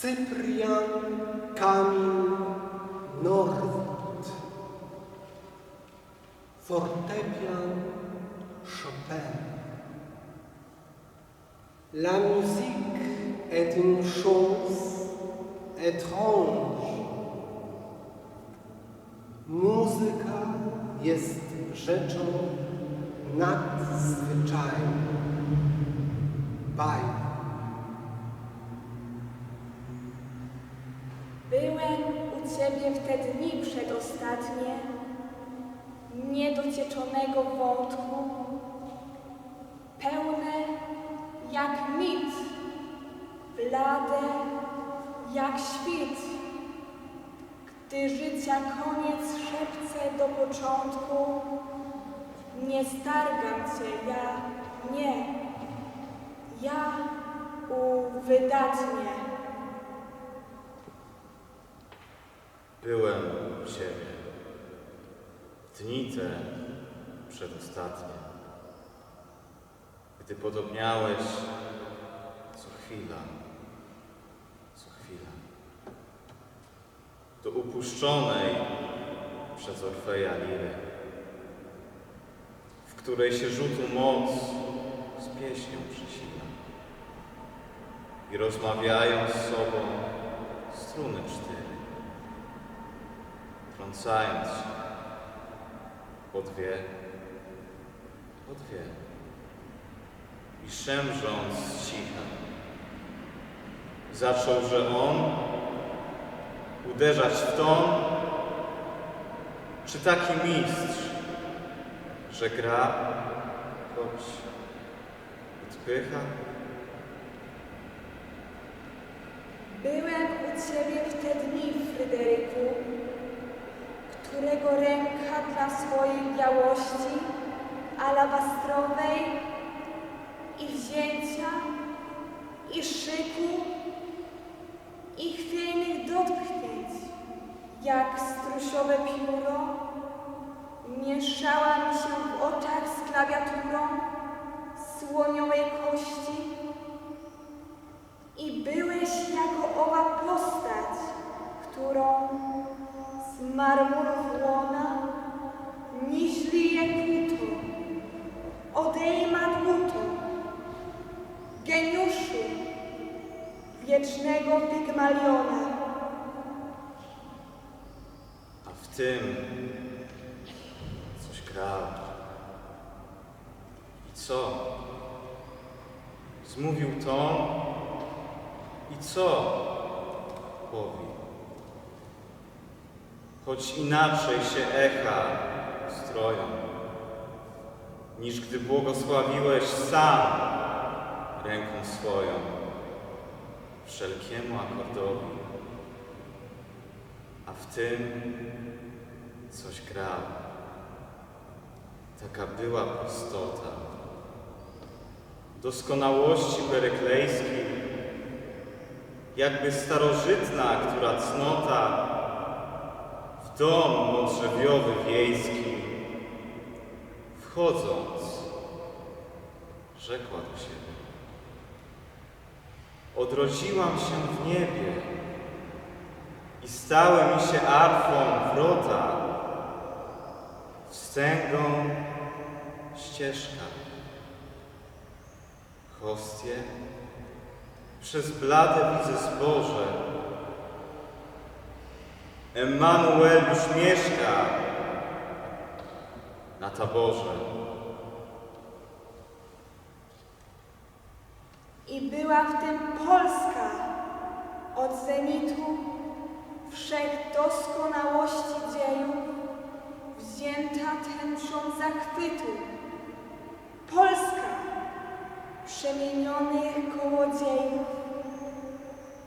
Cyprian Kamil Norwid. Fortepian Chopin. La musique est une chose étrange. Muzyka jest rzeczą nadzwyczajną. Bajka. Te dni przedostatnie, niedocieczonego wątku, pełne jak mit, blade jak świt, gdy życia koniec szepce do początku, nie stargam cię, ja nie, ja u Byłem u Ciebie dni przedostatnie, gdy podobniałeś co chwila, co chwila. Do upuszczonej przez Orfeja liry, w której się rzutu moc z pieśnią przesila i rozmawiają z sobą struny cztery trącając się po dwie, po dwie i szemrząc z cicha. Zaczął, że on uderzać w ton, czy taki mistrz, że gra, choć odpycha. Byłem u ciebie w te dni, Fryderyku, którego ręka dla swojej białości alabastrowej którą z marmurów łona niźlije kuto, odejma dłuto, geniuszu wiecznego Pygmaliona. A w tym coś grał. I co? Zmówił ton i co powie? Choć inaczej się echa stroją, niż gdy błogosławiłeś sam ręką swoją wszelkiemu akordowi a w tym coś grało. Taka była prostota. Doskonałości bereklejskiej, jakby starożytna, która cnota dom modrzewiowy wiejski, wchodząc, rzekła do siebie. Odrodziłam się w niebie, i stały mi się arfą wrota, wstęgą ścieżka. Hostie przez blade widzę zboże. Emmanuel już mieszka na taborze. I była w tym Polska od zenitu wszech doskonałości dziejów, wzięta tęczą zachwytu. Polska przemienionych kołodziejów,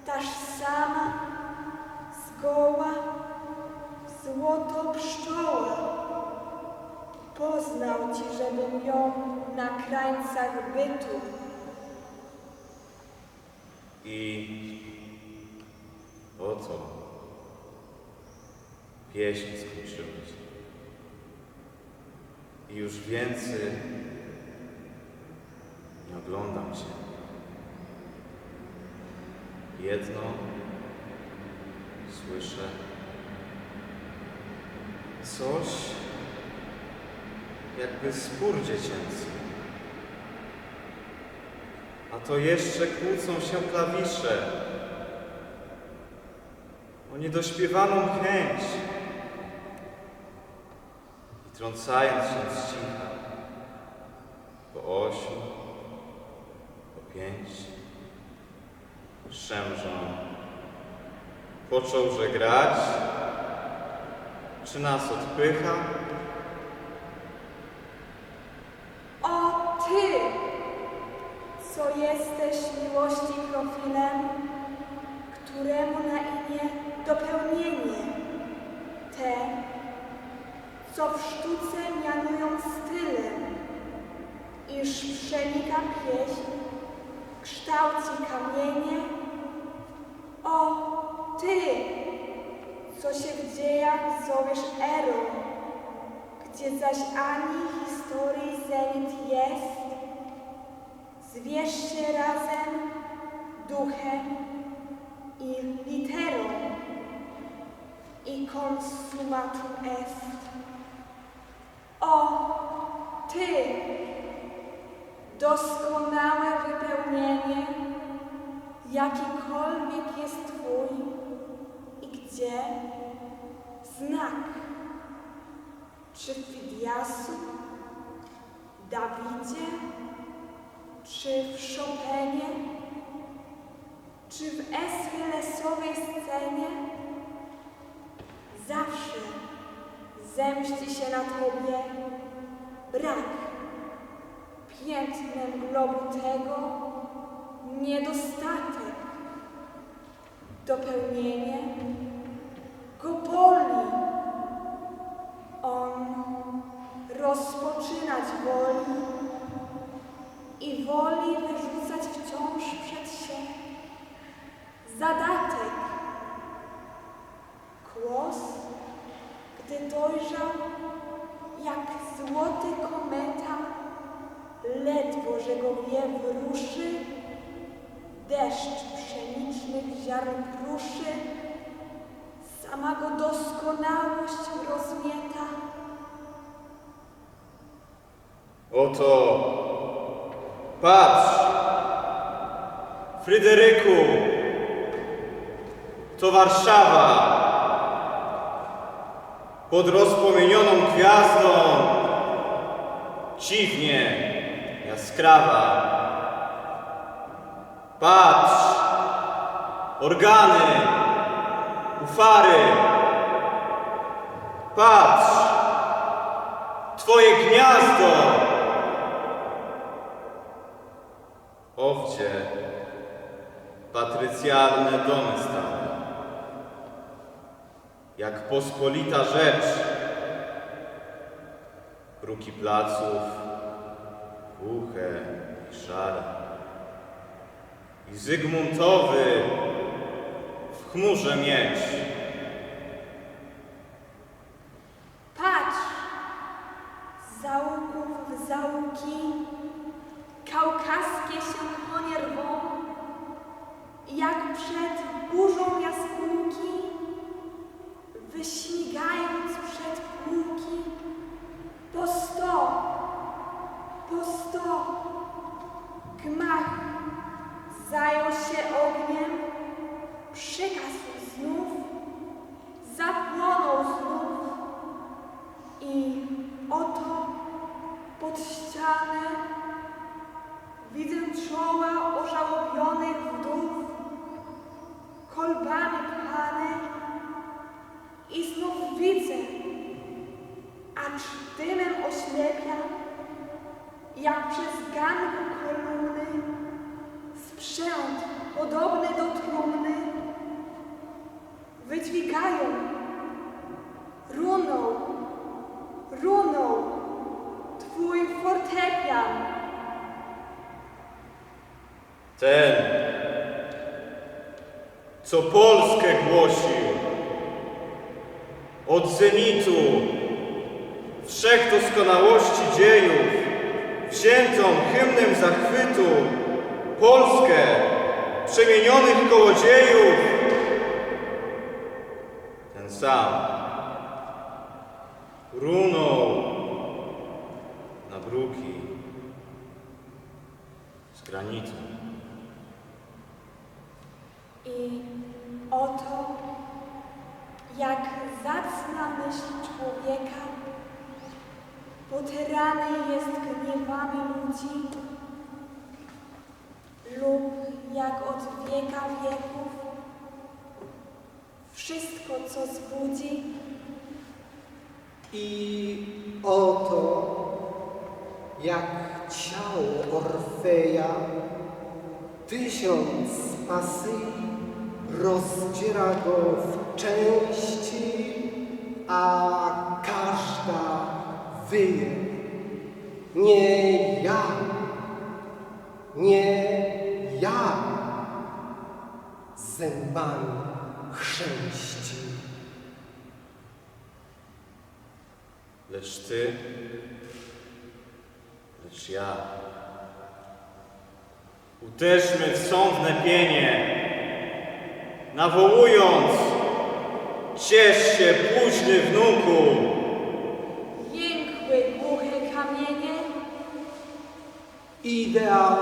taż sama zgoła złoto pszczoła. Poznał ci, żebym ją na krańcach bytu I oto pieśń skończyłeś. I już więcej nie oglądam cię. Jedno słyszę coś, jakby spór dziecięcy. A to jeszcze kłócą się klawisze o niedośpiewaną chęć i trącając się z cicha po ośmiu, po pięć, szemrzą. Począł, że grać, czy nas odpycha? O Ty, co jesteś miłości profilem, któremu na imię dopełnienie, ten, co w sztuce mianują stylem, iż przenika pieśń, kształci kamienie. O Ty, co się w dziejach zowiesz erą, gdzie zaś ani historii zenit jest, zwierz się razem duchem i literą i konsumatum est. O, Ty, doskonałe wypełnienie, jakikolwiek jest Twój gdzie znak. Czy w Fidiasu, Dawidzie, czy w Chopinie, czy w Eschylesowej scenie? Zawsze zemści się na Tobie brak. Piętnem globu tego niedostatek. Dopełnienie go boli. On rozpoczynać woli i woli wyrzucać wciąż przed się zadatek. Kłos, gdy dojrzał, jak złoty kometa, ledwo, że go wiew ruszy, deszcz pszenicznych ziarn kruszy, sama go doskonałość rozmieta. Oto, patrz, Fryderyku, to Warszawa, pod rozpłomienioną gwiazdą, dziwnie jaskrawa. Patrz, organy, ufary, patrz, Twoje gniazdo! Owdzie, patrycjalne domy stare, jak pospolita rzecz, bruki placów, głuche i szare. I Zygmuntowy chmurze miecz. Ganku kolumny sprzęt podobny do trumny wydźwigają runą runął twój fortepian. Ten, co Polskę głosił, od zenitu, wszech doskonałości dziejów, wziętą hymnem zachwytu, Polskę przemienionych kołodziejów, sam runął na bruki z granicą. I oto, jak zacna myśl człowieka, potyrany jest gniewami ludzi, lub jak od wieka wieków. Wszystko, co zbudzi, I oto, jak ciało Orfeja, tysiąc pasyi rozdziera go w części, a każda wyje. Nie ja, nie ja, zębami chrzęści. Lecz ty, lecz ja. Uderzmy w sądne pienie, nawołując, ciesz się późny wnuku, jękły głuche kamienie, Ideał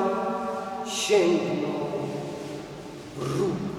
sięgnął brud.